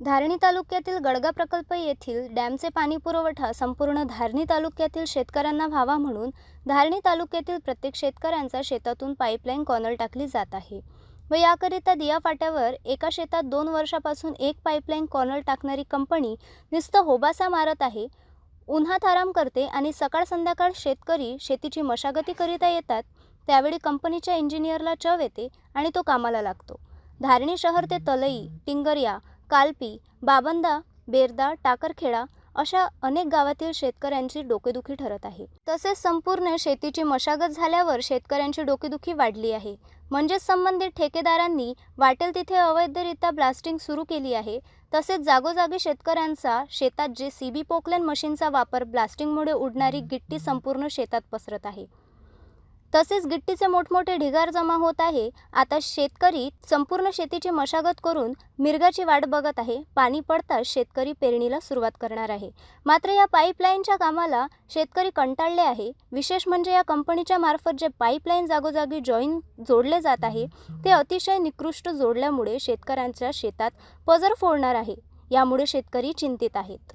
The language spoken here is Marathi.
धारणी तालुक्यातील गडगा प्रकल्प येथील डॅमचे पाणी पुरवठा संपूर्ण धारणी तालुक्यातील शेतकऱ्यांना व्हावा म्हणून धारणी तालुक्यातील प्रत्येक शेतकऱ्यांचा शेतातून पाईपलाईन कॉनल टाकली जात आहे. व याकरिता दिया फाट्यावर एका शेतात दोन वर्षापासून एक पाईपलाईन कॉनल टाकणारी कंपनी नुसतं होबासा मारत आहे उन्हात आराम करते आणि सकाळ संध्याकाळ शेतकरी शेतीची मशागती करिता येतात त्यावेळी कंपनीच्या इंजिनियरला चव येते आणि तो कामाला लागतो. धारणी शहर ते तलई टिंगरिया कालपी बाबंदा बेरदा टाकरखेडा अशा अनेक गावातील शेतकऱ्यांची डोकेदुखी ठरत आहे. तसेच संपूर्ण शेतीची मशागत झाल्यावर शेतकऱ्यांची डोकेदुखी वाढली आहे. म्हणजेच संबंधित ठेकेदारांनी वाटेल तिथे अवैधरित्या ब्लास्टिंग सुरू केली आहे. तसेच जागोजागी शेतकऱ्यांचा शेतात जे सी बी पोकलेन मशीनचा वापर ब्लास्टिंगमुळे उडणारी गिट्टी संपूर्ण शेतात पसरत आहे. तसेच गिट्टीचे मोठमोठे ढिगार जमा होत आहे. आता शेतकरी संपूर्ण शेतीची मशागत करून मिरगाची वाट बघत आहे. पाणी पडताच शेतकरी पेरणीला सुरुवात करणार आहे. मात्र या पाईपलाईनच्या कामाला शेतकरी कंटाळले आहे. विशेष म्हणजे या कंपनीच्या मार्फत जे पाईपलाईन जागोजागी जॉईन जोडले जात आहे ते अतिशय निकृष्ट जोडल्यामुळे शेतकऱ्यांच्या शेतात पजर फोडणार आहे. यामुळे शेतकरी चिंतित आहेत.